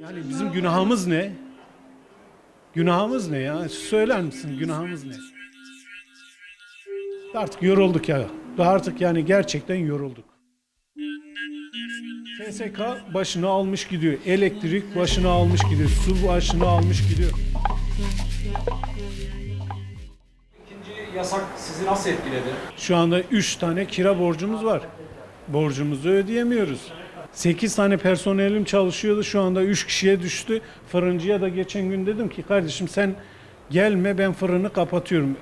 Yani bizim günahımız ne? Günahımız ne ya? Söyler misin günahımız ne? Artık yorulduk ya. Daha artık yani gerçekten yorulduk. TSK başını almış gidiyor. Elektrik başını almış gidiyor. Su başını almış gidiyor. İkinci yasak sizi nasıl etkiledi? Şu anda 3 tane kira borcumuz var. Borcumuzu ödeyemiyoruz. 8 tane personelim çalışıyordu. Şu anda 3 kişiye düştü. Fırıncıya da geçen gün dedim ki kardeşim sen gelme ben fırını kapatıyorum.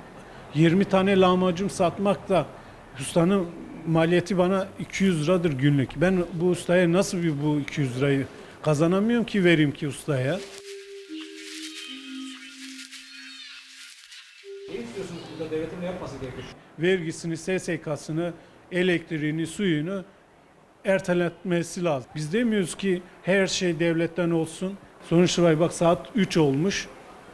20 tane lahmacun satmak da ustanın maliyeti bana 200 liradır günlük. Ben bu ustaya nasıl bir bu 200 lirayı kazanamıyorum ki vereyim ki ustaya. Ne istiyorsunuz burada devletin ne yapması gerekiyor? vergisini, SSK'sını, elektriğini, suyunu erteletmesi lazım. Biz demiyoruz ki her şey devletten olsun. Sonuçta bak saat 3 olmuş.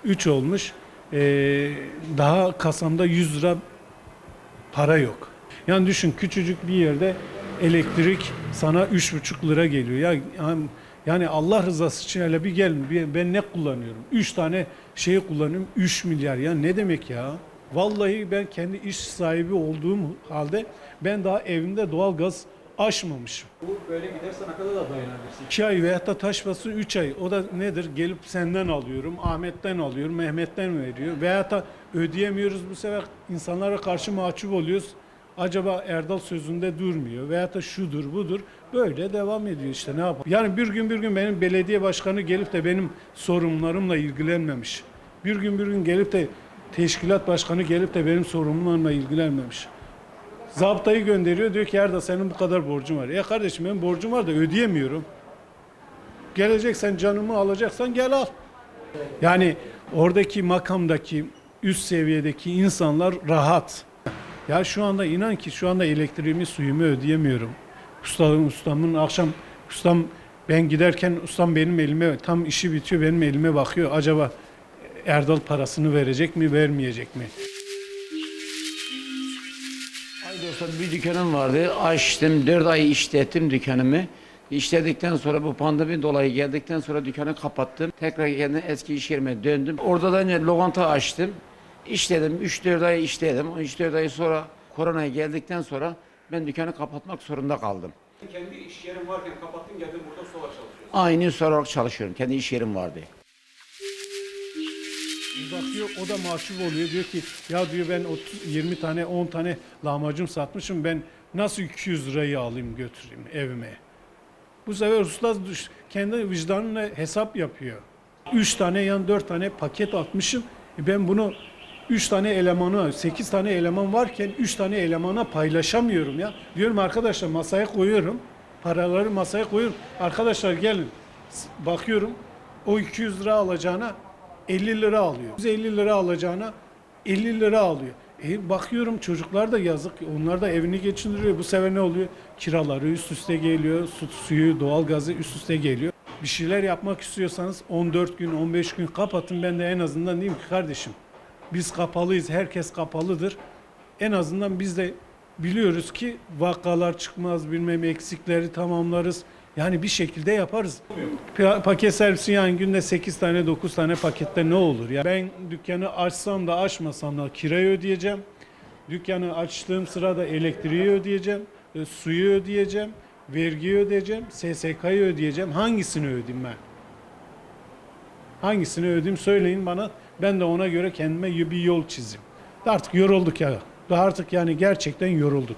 3 olmuş. Ee, daha kasamda 100 lira para yok. Yani düşün küçücük bir yerde elektrik sana 3,5 lira geliyor. Ya yani, yani Allah rızası için hele bir. Bir- Ben ne kullanıyorum? 3 tane şeyi kullanıyorum. 3 milyar. Ya ne demek ya? Vallahi ben kendi iş sahibi olduğum halde ben daha evimde doğalgaz açmamışım. Bu böyle giderse ne kadar da dayanabilirsin? 2 ay veyahut da taşması 3 ay. O da nedir? Gelip senden alıyorum, Ahmet'ten alıyorum, Mehmet'ten veriyor. Veyahut da ödeyemiyoruz bu sefer insanlara karşı mahcup oluyoruz. Acaba Erdal sözünde durmuyor veyahut da şudur budur. Böyle devam ediyor işte ne yapalım. Yani bir gün bir gün benim belediye başkanı gelip de benim sorunlarımla ilgilenmemiş. Bir gün bir gün gelip de teşkilat başkanı gelip de benim sorunlarımla ilgilenmemiş. Zabıtayı gönderiyor diyor ki Erdal senin bu kadar borcun var. Ya kardeşim benim borcum var da ödeyemiyorum. Geleceksen canımı alacaksan gel al. Yani oradaki makamdaki üst seviyedeki insanlar rahat. Ya şu anda inan ki şu anda elektriğimi suyumu ödeyemiyorum. Ustam, ustamın akşam ustam ben giderken ustam benim elime tam işi bitiyor benim elime bakıyor. Acaba Erdal parasını verecek mi vermeyecek mi? Aydos'ta bir dükkanım vardı. Açtım, 4 ay işlettim dükkanımı. İşledikten sonra bu pandemi dolayı geldikten sonra dükkanı kapattım. Tekrar kendi eski iş yerime döndüm. Orada da yine lokanta açtım. İşledim, 3-4 ay işledim. O 3-4 ay sonra korona geldikten sonra ben dükkanı kapatmak zorunda kaldım. Kendi iş yerin varken kapattın geldin burada solar çalışıyorsun. Aynı iş olarak çalışıyorum. Kendi iş yerim vardı. Bakıyor o da mahcup oluyor diyor ki ya diyor ben 30, 20 tane 10 tane lahmacun satmışım ben nasıl 200 lirayı alayım götüreyim evime. Bu sefer usta düş- kendi vicdanına hesap yapıyor. 3 tane yan 4 tane paket atmışım. E ben bunu 3 tane elemanı 8 tane eleman varken 3 tane elemana paylaşamıyorum ya. Diyorum arkadaşlar masaya koyuyorum. Paraları masaya koyuyorum. Arkadaşlar gelin. Bakıyorum o 200 lira alacağına 50 lira alıyor. 150 lira alacağına 50 lira alıyor. E bakıyorum çocuklar da yazık. Onlar da evini geçindiriyor. Bu sefer ne oluyor? Kiraları üst üste geliyor. Su, suyu, doğalgazı üst üste geliyor. Bir şeyler yapmak istiyorsanız 14 gün, 15 gün kapatın. Ben de en azından diyeyim ki kardeşim biz kapalıyız. Herkes kapalıdır. En azından biz de biliyoruz ki vakalar çıkmaz, bilmem eksikleri tamamlarız. Yani bir şekilde yaparız. Pa- Paket servisi yani günde 8 tane 9 tane pakette ne olur? Ya ben dükkanı açsam da açmasam da kirayı ödeyeceğim. Dükkanı açtığım sırada elektriği ödeyeceğim, e, suyu ödeyeceğim, vergiyi ödeyeceğim, SSK'yı ödeyeceğim. Hangisini ödeyeyim ben? Hangisini ödeyeyim söyleyin bana. Ben de ona göre kendime bir yol çizeyim. Artık yorulduk ya. Artık yani gerçekten yorulduk.